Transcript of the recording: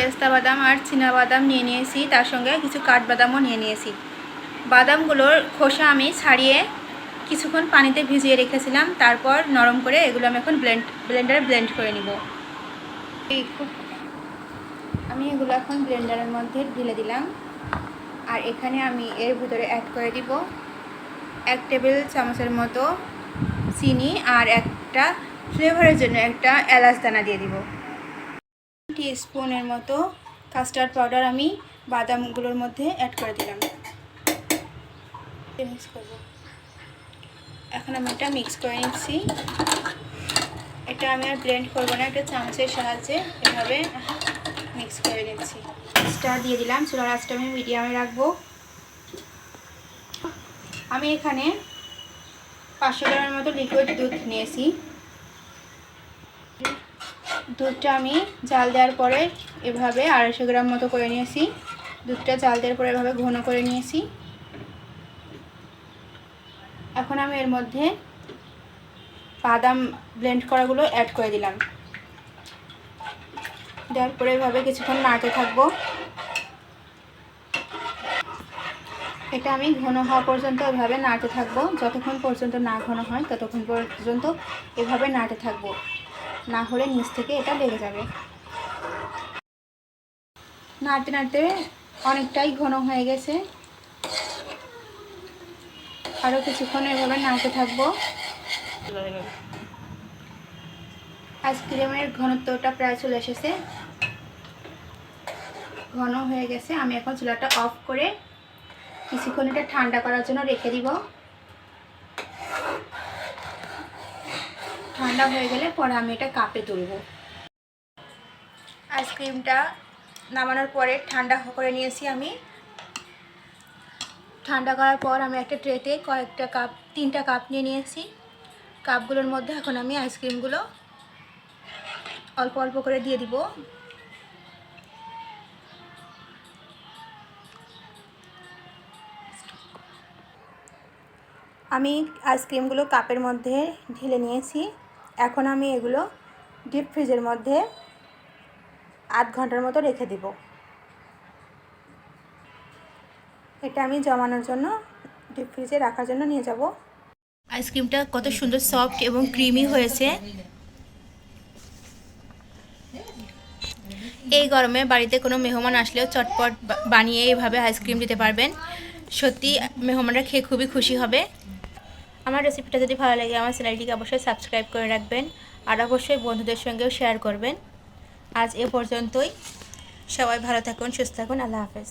পেস্তা বাদাম আর বাদাম নিয়ে নিয়েছি, তার সঙ্গে কিছু কাঠবাদামও নিয়ে নিয়েছি। বাদামগুলোর খোসা আমি ছাড়িয়ে কিছুক্ষণ পানিতে ভিজিয়ে রেখেছিলাম, তারপর নরম করে এগুলো আমি এখন ব্লেন্ড ব্লেন্ডারে ব্লেন্ড করে নিব। আমি এগুলো এখন ব্লেন্ডারের মধ্যে ঢেলে দিলাম। আর এখানে আমি এর ভিতরে অ্যাড করে দিব এক টেবিল চামচের মতো চিনি আর একটা ফ্লেভারের জন্য একটা এলাচ দানা দিয়ে দিব। টি স্পুনের মতো কাস্টার্ড পাউডার আমি বাদামগুলোর মধ্যে অ্যাড করে দিলাম। মিক্স করব। এখন আমি এটা মিক্স করে নিচ্ছি। এটা আমি আর ব্লেন্ড করব না একটা চামচের সাহায্যে এভাবে মিক্স করে নিচ্ছি। স্টার দিয়ে দিলাম, চুলার আঁচটা আমি মিডিয়ামে রাখব। আমি এখানে পাঁচশো গ্রামের মতো লিকুইড দুধ নিয়েছি। দুধটা আমি জাল দেওয়ার পরে এভাবে আড়াইশো গ্রাম মতো করে নিয়েছি। দুধটা জাল দেওয়ার পরে এভাবে ঘন করে নিয়েছি। এখন আমি এর মধ্যে বাদাম ব্লেন্ড করাগুলো অ্যাড করে দিলাম। দেওয়ার পরে এভাবে কিছুক্ষণ নাড়তে থাকব। এটা আমি ঘন হওয়া পর্যন্ত এভাবে নাড়তে থাকব। যতক্ষণ পর্যন্ত না ঘন হয়, ততক্ষণ পর্যন্ত এভাবে নাড়তে থাকব। না হলে নিচ থেকে এটা লেগে যাবে। নাড়তে নাড়তে অনেকটাই ঘন হয়ে গেছে। আরও কিছুক্ষণ এভাবে নাড়তে থাকব। আইসক্রিমের ঘনত্বটা প্রায় চলে এসেছে। ঘন হয়ে গেছে। আমি এখন চুলাটা অফ করে কিছুক্ষণ এটা ঠান্ডা করার জন্য রেখে দিব। ঠান্ডা হয়ে গেলে পরে আমি এটা কাপে তুলব। আইসক্রিমটা নামানোর পরে ঠান্ডা করে নিয়েছি আমি। ঠান্ডা করার পর আমি একটা ট্রেতে কয়েকটা কাপ তিনটা কাপ নিয়ে নিয়েছি। কাপগুলোর মধ্যে এখন আমি আইসক্রিমগুলো অল্প অল্প করে দিয়ে দিব। আমি আইসক্রিমগুলো কাপের মধ্যে ঢেলে নিয়েছি। এখন আমি এগুলো ডিপ ফ্রিজের মধ্যে আধ ঘণ্টার মতো রেখে দেব। এটা আমি জমানোর জন্য ডিপ ফ্রিজে রাখার জন্য নিয়ে যাব। আইসক্রিমটা কত সুন্দর সফট এবং ক্রিমি হয়েছে। এই গরমে বাড়িতে কোনো মেহমান আসলেও চটপট বানিয়ে এইভাবে আইসক্রিম দিতে পারবেন। সত্যি মেহমানরা খেয়ে খুবই খুশি হবে। আমার রেসিপিটা যদি ভালো লাগে, আমার চ্যানেলটিকে অবশ্যই সাবস্ক্রাইব করে রাখবেন আর অবশ্যই বন্ধুদের সঙ্গেও শেয়ার করবেন। আজ এ পর্যন্তই। সবাই ভালো থাকুন, সুস্থ থাকুন, আল্লাহ হাফেজ।